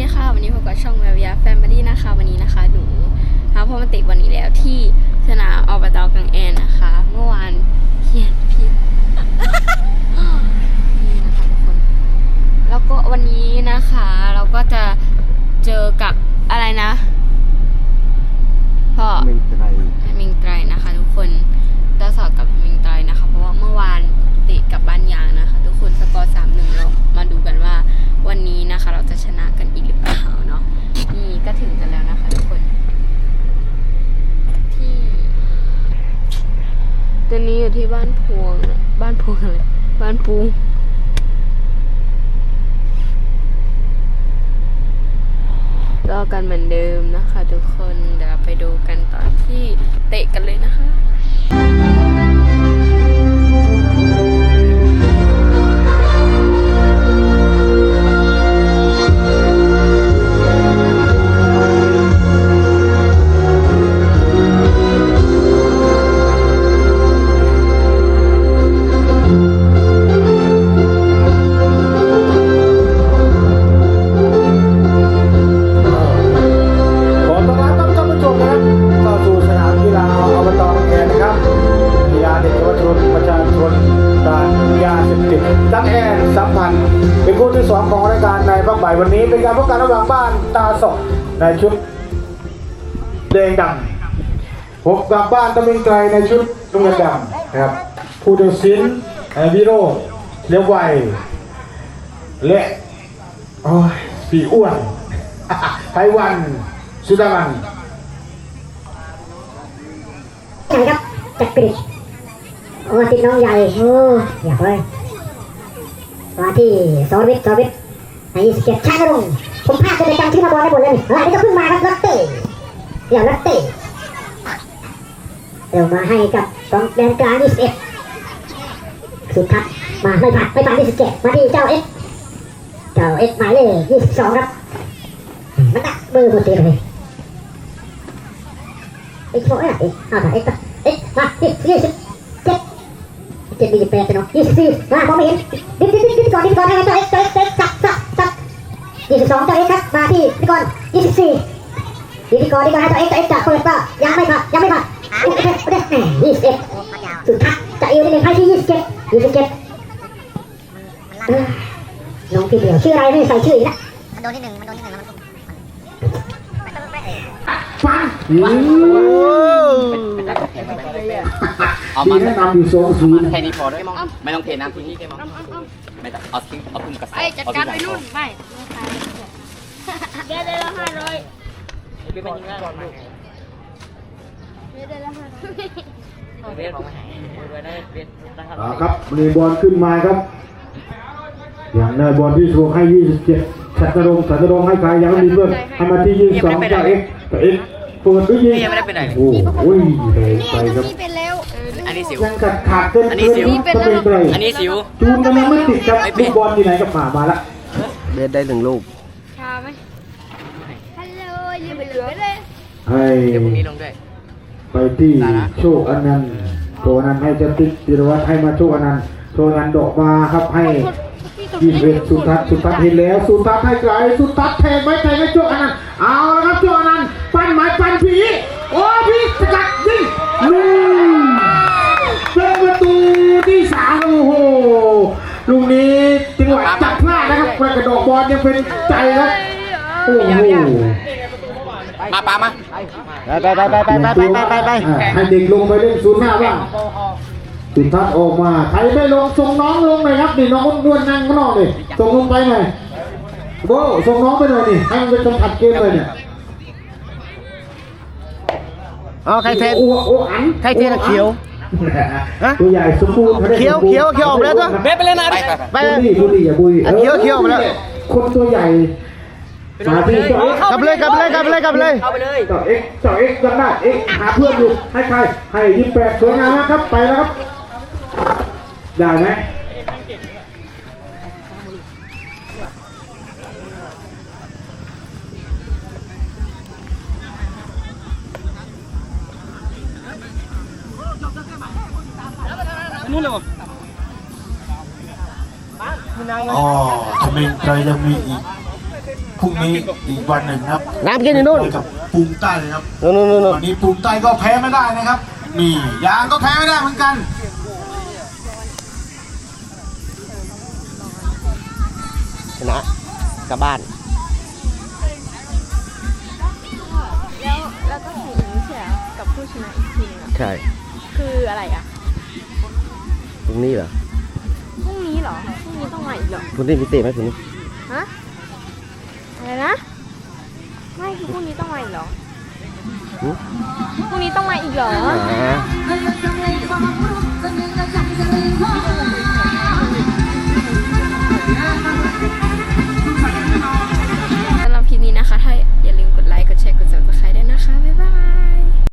ดีค่ะ วันนี้พบกับช่องแววยาแฟมิลี่นะคะ วันนี้นะคะ หนูท้าพ่อมาติวันนี้แล้วที่สนามอบตกังแอนนะคะ เมื่อวานเขียนผิดนี่นะคะทุกคน แล้วก็วันนี้นะคะ เราก็จะเจอกับอะไรนะพ่อ เมงไตร มิงไตรนะคะ ทุกคนตาสอดกับมิงไตรนะคะ เพราะว่าเมื่อวานติดกับบ้านยางนะคะ ทุกคนสกอร์สามหนึ่งเรามาดูกันว่าวันนี้นะคะ เราจะชนะกันอีกหรือเปล่าเนาะนี่ก็ถึงกันแล้วนะคะ ทุกคน ที่ ตอนนี้อยู่ที่บ้านพวง บ้านพวงอะไร บ้านปูงรอกันเหมือนเดิมนะคะ ทุกคน เดี๋ยวไปดูกันตอนที่เตะกันเลยนะคะ เป็นคู่ที่สองของรายการในภาคบ่ายวันนี้ เป็นการพบกันระหว่างบ้านตาสอกในชุดแดงดำพบกับบ้านตะมิงไกลในชุดลุงเงินดำนะครับผู้ตัดสินไอ้วิโรเลี้ยวไวและโอ้ยปีอ้วนไต้หวันสุดามันใหญ่ครับจักริดโอ้ติดน้องใหญ่โอ้อยากเลย มาที่สอนวิทย์สอนวิทย์ในยี่สิบเจ็ดชาติรงผมพลาดจะไปจำชื่อมาบอลได้หมดเลยนี่อะไรก็เพิ่งมาครับลัตเต้เดี๋ยวลัตเต้เดี๋ยวมาให้กับกองแดนกลางยี่สิบเอ็ดสุดทัศน์มาไม่ผ่านไม่ผ่านยี่สิบเจ็ดมาที่เจ้าเอ็กเจ้าเอ็กหมายเลขยี่สิบสองครับมันตักเบอร์หมดเลยเอ็กโฟเอ็กเอ็กอ่าเอ็กเอ็กมาที่ยี่สิบ เจ็ดยี่สิบแปดเนาะยี่สิบสี่มามองไม่เห็นดิบดิบดิบดิบก่อนดิบก่อนให้ตัวเอ็กตัวเอ็กตัวเอ็กสักสักสักยี่สิบสองตัวเอ็กครับมาที่ดิบก่อนยี่สิบสี่ดิบก่อนดิบก่อนให้ตัวเอ็กตัวเอ็กจะเปิดป่ะยังไม่ผ่านยังไม่ผ่านโอเคโอเคยี่สิบเอ็ดสุดท้ายจะเอวนิดนึงให้ที่ยี่สิบเจ็ดยี่สิบเจ็ดน้องพี่เดียวชื่ออะไรไม่ใส่ชื่ออีกนะมันโดนที่หนึ่งมันโดนที่หนึ่งแล้วมันมันต้องไป เองฟังอืมเอามาแนะนำอยู่สองศูนย์แค่นี้พอได้วยไม่ต้องเทน้ำที่นี่แค่มองไม่ต้องเอาทิ้งเอาพุ่มกระสอบไอ้จัดการไปนู่นไม่ได้ได้ละห้าร้อยไม่เป็นยังไงได้ละห้าร้อยเรียนขอาให้ด้วยนะเรียนนะครับเอาครับมีบอลขึ้นมาครับ อย่างในบอลที่ถูกให้ 27ชัตรงค์ชัตรงให้ใครยังมีเพื่อนให้มาที่ 22เจ้าเอ็กจ้าเอ็ก เปิดด้วยยิงยังไม่ได้ไปไหน โอ้โหเลยไปครับนี่เป็นแล้วอันนี้สิวยังกัดขาดเกินอันนี้สิวก็เป็นไกลอันนี้สิวจูนกันยังไม่ติดครับลูกบอลที่ไหนกับหมามาละเบสได้หนึ่งลูกชาไหมฮัลโหลยืมไปเหลือเลยให้เดี๋ยวพรุ่งนี้ลงด้วยไปที่โชคอนันต์โชคอนันต์ให้เจติกจิรวัตรให้มาโชคอนันต์โชคอนันต์ดอกมาครับให้ ยี่สิบเอ็ดสุทัศน์สุทัศน์เห็นแล้วสุทัศน์ให้ไกลสุทัศน์แทงไว้แทงให้โชคอนันต์เอาละครับโชคอนันต์ปั้นหมายปั้นผีโอ้พี่สกัดยิงลูกเป็นประตูที่สามโอ้โหลูกนี้จังหวะจับพลาดนะครับกระโดดบอลยังเป็นใจครับโอ้โหมาปามาไปไปไปไปไปไปไปไปให้เด็กลงไปเล่นศูนย์หน้าบ้าง สุนทัศน์ออกมาใครไม่ลงส่งน้องลงหน่อยครับนี่น้องด้วนนั่งข้างนอกเลยส่งลงไปหน่อยโบส่งน้องไปหน่อยนี่ให้มันเป็นกำผัดเกมเลยเนี่ยอ๋อใครเทนโอ้โอ้อันใครเทนอะเขียวฮะตัวใหญ่สมบูรณ์ขาได้เขียวสมบูรณ์เขียวเขียวออกไปแล้วตัวเบ๊ไปเลยนะไปไปไปบุรีบุรีอย่าบุรีอะเขียวเขียวออกไปแล้วคนตัวใหญ่มาที่เจ้าเอ็กซ์กลับไปเลยกลับไปเลยกลับไปเลยกลับไปเลยเข้าไปเลยเจ้าเอ็กซ์เจ้าเอ็กซ์ยังได้เอ็กซ์หาเพื่อนอยู่ให้ใครให้ยี่แปดสวยงามนะครับไปแล้วครับ ได้ไหมอ๋อทำไมใจยังมีอีกพรุ่งนี้อีกวันหนึ่งครับน้ำกินอยู่นู่นเจอกับปูงใต้เลยครับนู่นนู่นนู่นนู่นวันนี้ปูงใต้ก็แพ้ไม่ได้นะครับนี่ยางก็แพ้ไม่ได้เหมือนกัน ชนะกลับบ้าน แล้วแล้วก็แข่งอย่างนี้ใช่ไหมกับผู้ชนะอีกทีนึงอะใช่ คืออะไรอะพรุ่งนี้เหรอพรุ่งนี้เหรอพรุ่งนี้ต้องมาอีกเหรอพรุ่งนี้พิเศษไหมพรุ่งนี้ฮะอะไรนะไม่คือพรุ่งนี้ต้องมาอีกเหรอหึพรุ่งนี้ต้องมาอีกเหรอ อ่า